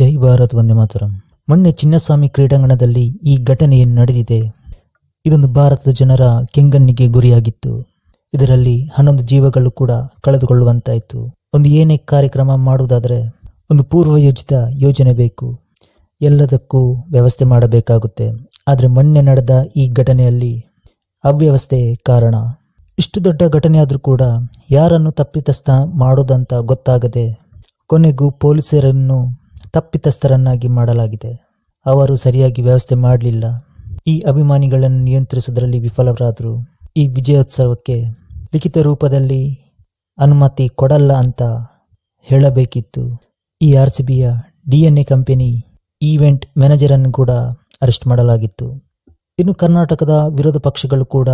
ಜೈ ಭಾರತ್, ವಂದೇ ಮಾತರಂ. ಮೊನ್ನೆ ಚಿನ್ನಸ್ವಾಮಿ ಕ್ರೀಡಾಂಗಣದಲ್ಲಿ ಈ ಘಟನೆ ನಡೆದಿದೆ. ಇದೊಂದು ಭಾರತದ ಜನರ ಕೆಂಗಣ್ಣಿಗೆ ಗುರಿಯಾಗಿತ್ತು. ಇದರಲ್ಲಿ ಹನ್ನೊಂದು ಜೀವಗಳು ಕೂಡ ಕಳೆದುಕೊಳ್ಳುವಂತಾಯಿತು. ಒಂದು ಏನೇ ಕಾರ್ಯಕ್ರಮ ಮಾಡುವುದಾದರೆ ಒಂದು ಪೂರ್ವಯೋಜಿತ ಯೋಜನೆ ಬೇಕು. ಎಲ್ಲದಕ್ಕೂ ವ್ಯವಸ್ಥೆ ಮಾಡಬೇಕಾಗುತ್ತೆ. ಆದರೆ ಮೊನ್ನೆ ನಡೆದ ಈ ಘಟನೆಯಲ್ಲಿ ಅವ್ಯವಸ್ಥೆ ಕಾರಣ. ಇಷ್ಟು ದೊಡ್ಡ ಘಟನೆ ಆದರೂ ಕೂಡ ಯಾರನ್ನು ತಪ್ಪಿತಸ್ಥ ಮಾಡೋದಂತ ಗೊತ್ತಾಗದೆ ಕೊನೆಗೂ ಪೊಲೀಸರನ್ನು ತಪ್ಪಿತಸ್ಥರನ್ನಾಗಿ ಮಾಡಲಾಗಿದೆ. ಅವರು ಸರಿಯಾಗಿ ವ್ಯವಸ್ಥೆ ಮಾಡಲಿಲ್ಲ. ಈ ಅಭಿಮಾನಿಗಳನ್ನು ನಿಯಂತ್ರಿಸುವುದರಲ್ಲಿ ವಿಫಲರಾದರು. ಈ ವಿಜಯೋತ್ಸವಕ್ಕೆ ಲಿಖಿತ ರೂಪದಲ್ಲಿ ಅನುಮತಿ ಕೊಡಲ್ಲ ಅಂತ ಹೇಳಬೇಕಿತ್ತು. ಈ R C ಬಿಯ D N A company event ಮ್ಯಾನೇಜರನ್ನು ಕೂಡ ಅರೆಸ್ಟ್ ಮಾಡಲಾಗಿತ್ತು. ಇನ್ನು ಕರ್ನಾಟಕದ ವಿರೋಧ ಪಕ್ಷಗಳು ಕೂಡ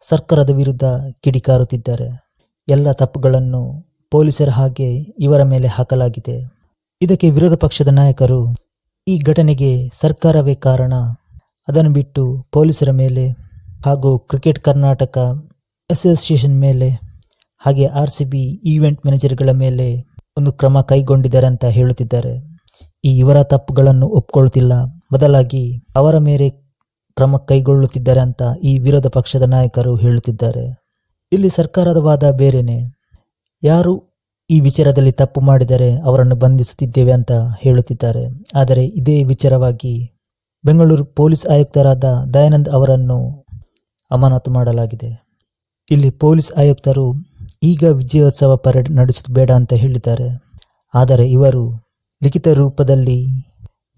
ಸರ್ಕಾರದ ವಿರುದ್ಧ ಕಿಡಿಕಾರುತ್ತಿದ್ದಾರೆ. ಎಲ್ಲ ತಪ್ಪುಗಳನ್ನು ಪೊಲೀಸರ ಹಾಗೆ ಇವರ ಮೇಲೆ ಹಾಕಲಾಗಿದೆ. ಇದಕ್ಕೆ ವಿರೋಧ ಪಕ್ಷದ ನಾಯಕರು ಈ ಘಟನೆಗೆ ಸರ್ಕಾರವೇ ಕಾರಣ. ಅದನ್ನು ಬಿಟ್ಟು ಪೊಲೀಸರ ಮೇಲೆ ಹಾಗೂ ಕ್ರಿಕೆಟ್ ಕರ್ನಾಟಕ ಅಸೋಸಿಯೇಷನ್ ಮೇಲೆ ಹಾಗೆ ಆರ್ ಸಿ ಬಿ ಈವೆಂಟ್ ಮ್ಯಾನೇಜರ್ಗಳ ಮೇಲೆ ಒಂದು ಕ್ರಮ ಕೈಗೊಂಡಿದ್ದಾರೆ ಅಂತ ಹೇಳುತ್ತಿದ್ದಾರೆ. ಈ ಇವರ ತಪ್ಪುಗಳನ್ನು ಒಪ್ಕೊಳ್ತಿಲ್ಲ ಬದಲಾಗಿ ಅವರ ಮೇಲೆ ಕ್ರಮ ಕೈಗೊಳ್ಳುತ್ತಿದ್ದಾರೆ ಅಂತ ಈ ವಿರೋಧ ಪಕ್ಷದ ನಾಯಕರು ಹೇಳುತ್ತಿದ್ದಾರೆ. ಇಲ್ಲಿ ಸರ್ಕಾರದ ವಾದ ಬೇರೆನೆ? ಯಾರು ಈ ವಿಚಾರದಲ್ಲಿ ತಪ್ಪು ಮಾಡಿದರೆ ಅವರನ್ನು ಬಂಧಿಸುತ್ತಿದ್ದೇವೆ ಅಂತ ಹೇಳುತ್ತಿದ್ದಾರೆ. ಆದರೆ ಇದೇ ವಿಚಾರವಾಗಿ ಬೆಂಗಳೂರು ಪೊಲೀಸ್ ಆಯುಕ್ತರಾದ ದಯಾನಂದ್ ಅವರನ್ನು ಅಮಾನತು ಮಾಡಲಾಗಿದೆ. ಇಲ್ಲಿ ಪೊಲೀಸ್ ಆಯುಕ್ತರು, ಈಗ ವಿಜಯೋತ್ಸವ ಪರೇಡ್ ನಡೆಸುವುದು ಬೇಡ ಅಂತ ಹೇಳಿದ್ದಾರೆ. ಆದರೆ ಇವರು ಲಿಖಿತ ರೂಪದಲ್ಲಿ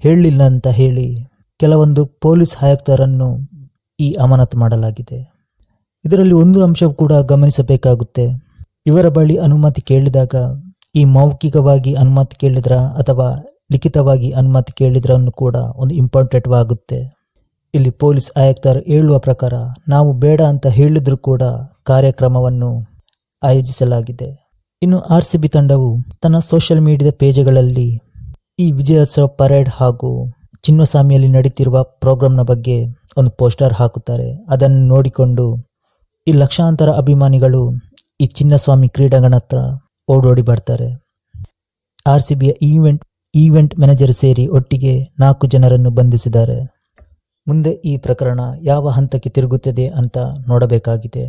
ಹೇಳಲಿಲ್ಲ ಅಂತ ಹೇಳಿ ಕೆಲವೊಂದು ಪೊಲೀಸ್ ಆಯುಕ್ತರನ್ನು ಈ ಅಮಾನತು ಮಾಡಲಾಗಿದೆ. ಇದರಲ್ಲಿ ಒಂದು ಅಂಶವೂ ಕೂಡ ಗಮನಿಸಬೇಕಾಗುತ್ತೆ. ಇವರ ಬಳಿ ಅನುಮತಿ ಕೇಳಿದಾಗ, ಈ ಮೌಖಿಕವಾಗಿ ಅನುಮತಿ ಕೇಳಿದ್ರ ಅಥವಾ ಲಿಖಿತವಾಗಿ ಅನುಮತಿ ಕೇಳಿದ್ರನ್ನು ಕೂಡ ಒಂದು ಇಂಪಾರ್ಟೆಂಟ್ ಆಗುತ್ತೆ ಇಲ್ಲಿ ಪೊಲೀಸ್ ಆಯುಕ್ತರು ಹೇಳುವ ಪ್ರಕಾರ, ನಾವು ಬೇಡ ಅಂತ ಹೇಳಿದ್ರು ಕೂಡ ಕಾರ್ಯಕ್ರಮವನ್ನು ಆಯೋಜಿಸಲಾಗಿದೆ. ಇನ್ನು ಆರ್ ಸಿ ಬಿ ತಂಡವು ತನ್ನ ಸೋಷಿಯಲ್ ಮೀಡಿಯಾದ ಪೇಜ್ಗಳಲ್ಲಿ ಈ ವಿಜಯೋತ್ಸವ ಪರೇಡ್ ಹಾಗೂ ಚಿನ್ನಸ್ವಾಮಿಯಲ್ಲಿ ನಡೀತಿರುವ ಪ್ರೋಗ್ರಾಂನ ಬಗ್ಗೆ ಒಂದು ಪೋಸ್ಟರ್ ಹಾಕುತ್ತಾರೆ. ಅದನ್ನು ನೋಡಿಕೊಂಡು ಈ ಲಕ್ಷಾಂತರ ಅಭಿಮಾನಿಗಳು ಈ ಚಿನ್ನಸ್ವಾಮಿ ಕ್ರೀಡಾಂಗಣ ಹತ್ರ ಓಡೋಡಿ ಬರ್ತಾರೆ. ಆರ್ ಸಿ ಬಿಯ ಈವೆಂಟ್ ಈವೆಂಟ್ ಮ್ಯಾನೇಜರ್ ಸೇರಿ ಒಟ್ಟಿಗೆ ನಾಲ್ಕು ಜನರನ್ನು ಬಂಧಿಸಿದ್ದಾರೆ. ಮುಂದೆ ಈ ಪ್ರಕರಣ ಯಾವ ಹಂತಕ್ಕೆ ತಿರುಗುತ್ತದೆ ಅಂತ ನೋಡಬೇಕಾಗಿದೆ.